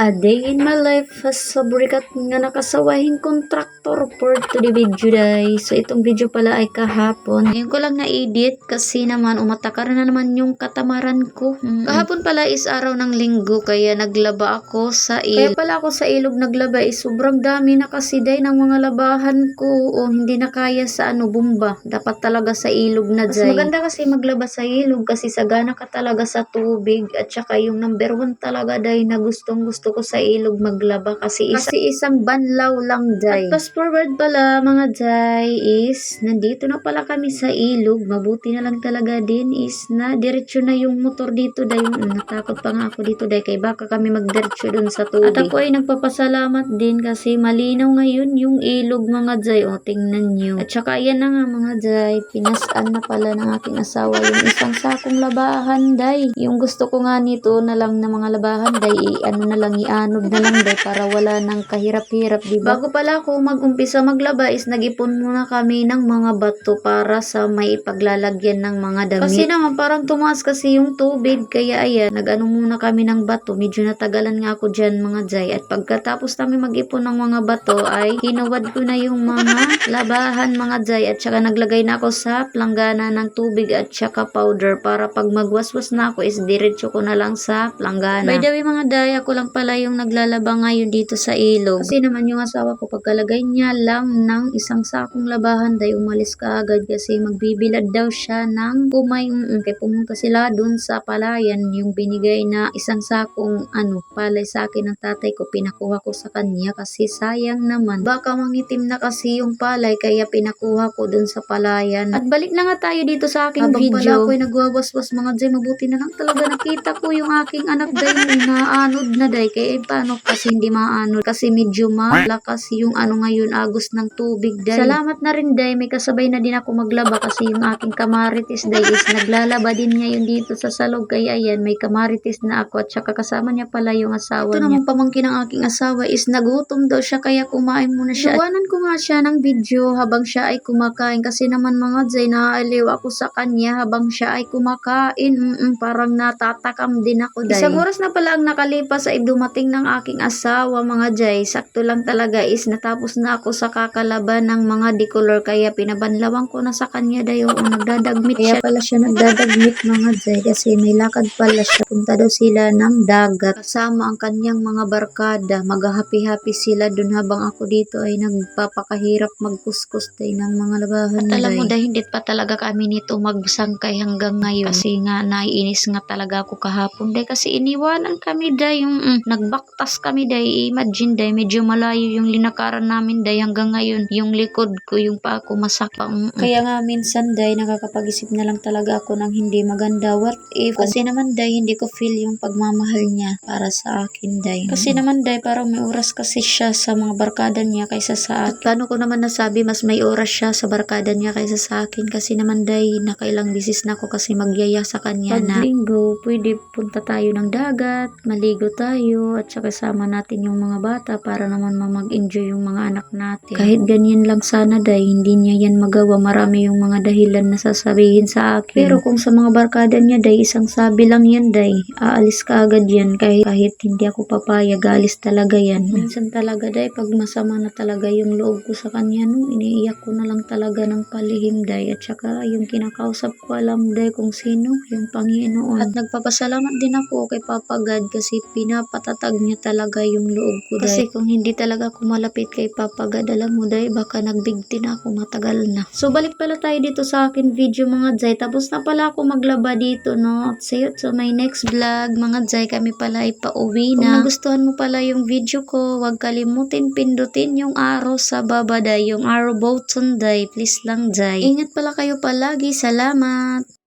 A day in my life as sa burikat nga nakasawahing kontraktor for to the video day. So itong video pala ay kahapon. Ngayon ko lang na-edit kasi naman umatakar na naman yung katamaran ko. Mm. Kahapon pala is araw ng linggo kaya naglaba ako sa ilog. Kaya pala ako sa ilog naglaba is sobrang dami na kasi day ng mga labahan ko o hindi na kaya sa ano bumba. Dapat talaga sa ilog na Mas day. maganda kasi maglaba sa ilog kasi sagana ka talaga sa tubig at saka yung number one talaga day na gustong gusto ko sa ilog maglaba kasi, isa, kasi isang banlaw lang day. At fast forward pala mga day is nandito na pala kami sa ilog. Mabuti na lang talaga din is na diretso na yung motor dito. Mm, Natakot pa nga ako dito day kay baka kami magdiretso dun sa tubig. At ako ay nagpapasalamat din kasi malinaw ngayon yung ilog mga day. O tingnan nyo. At saka yan na nga mga day. Pinasaan na pala ng aking asawa yung isang sakong labahan day. Yung gusto ko nga nito na lang na mga labahan day, ano na lang, ianod na lang day para wala nang kahirap-hirap, di ba? Bago pala ako mag-umpisa maglaba is nag-ipon muna kami ng mga bato para sa may paglalagyan ng mga damit. Kasi naman parang tumaas kasi yung tubig, kaya ayan, nag-ano muna kami ng bato. Medyo natagalan nga ako dyan mga jay. At pagkatapos namin mag-ipon ng mga bato ay hinuwad ko na yung mga labahan mga jay. At saka naglagay na ako sa planggana ng tubig at saka powder para pag magwaswas na ako is diretso ko na lang sa planggana. By the way mga day, ako lang pala yung naglalaba ngayon dito sa ilog. Kasi naman yung asawa ko pagkalagay niya lang ng isang sakong labahan day umalis ka agad kasi magbibilad daw siya ng kumay. Mm, Kaya pumunta sila dun sa palayan yung binigay na isang sakong ano palay sa akin ng tatay ko pinakuha ko sa kanya kasi sayang naman. Baka mangitim na kasi yung palay kaya pinakuha ko dun sa palayan. At balik na nga tayo dito sa aking Habang video. pala ako'y nagwawaswas mga jay, mabuti na lang talaga nakita ko yung aking anak day na anod na day. Kaya eh, paano kasi hindi maanod kasi medyo malakas yung ano ngayon agos ng tubig day. Salamat na rin day, may kasabay na din ako maglaba kasi yung aking kamaritis day is naglalaba din ngayon dito sa salog. Kaya ayan, may kamaritis na ako at saka kasama niya pala yung asawa Ito niya. namang pamangkin ng aking asawa is nagutom daw siya kaya kumain muna siya. Iwanan ko nga siya ng video habang siya ay kumakain kasi naman mga Jay, naaaliw ako sa kanya habang siya ay kumakain. Mm-mm, parang natatakam din ako dahil. Isang oras na pala ang nakalipas ay dumating ng aking asawa mga Jay. Sakto lang talaga is natapos na ako sa kakalaban ng mga decolor kaya pinabanlawan ko na sa kanya dahil oo, nagdadagmit Kaya siya. pala siya nagdadagmit mga Jay kasi may lakad pala siya. Punta daw sila ng dagat kasama ang kanyang mga barkada. Magahapi-happy sila dun habang ako dito ay nagpapakahirap magkuskus tayo ng mga labahan At alam mo, dahil hindi pa talaga kami nito magsangkay hanggang ngayon. Kasi nga, naiinis nga talaga ako kahapon dahil kasi iniwanan kami dahil yung mm, nagbaktas kami dahil imagine dahil medyo malayo yung linakaran namin dahil hanggang ngayon yung likod ko yung pa ako masakit. Mm, Kaya nga minsan dahil nakakapag-isip na lang talaga ako ng hindi maganda. What if? Kasi naman dahil hindi ko feel yung pagmamahal niya para sa akin dahil. Kasi naman dahil parang may oras kasi siya sa mga barkada niya kaysa sa akin. At paano ko naman nasabi mas may oras siya sa barkada niya kaysa sa akin kasi naman dahil nakailang bisis na ako kasi magyaya sa kanya na linggo, pwede punta tayo ng dagat, maligo tayo at saka sama natin yung mga bata para naman ma- mag-enjoy yung mga anak natin. Kahit ganyan lang sana dahil hindi niya yan magawa. Marami yung mga dahilan na sasabihin sa akin. Pero kung sa mga barkada niya dahil isang sabi lang yan dahil aalis ka agad yan kahit, kahit hindi ako papayag, alis talaga yan. Minsan talaga dahil pag masama na talaga yung loob ko sa kanya no, iniiyak ko na lang talaga ng palihim dahil at saka yung kinakausap ko alam dahil kung sino, yung Panginoon. At nagpapasalamat din ako kay Papa God kasi pinapatatag niya talaga yung loob ko Kasi kung hindi talaga ako malapit kay Papa God, alam mo dahil baka nagbigti na ako matagal na. So balik pala tayo dito sa akin video mga Jay. Tapos na pala ako maglaba dito no. See you to my next vlog mga Jay. Kami pala ay pauwi na. Kung nagustuhan mo pala yung video ko, huwag kalimutin pindutin yung arrow sa baba day. Yung arrow button day. Please lang Jay. Ingat pala kayo palagi. Salamat.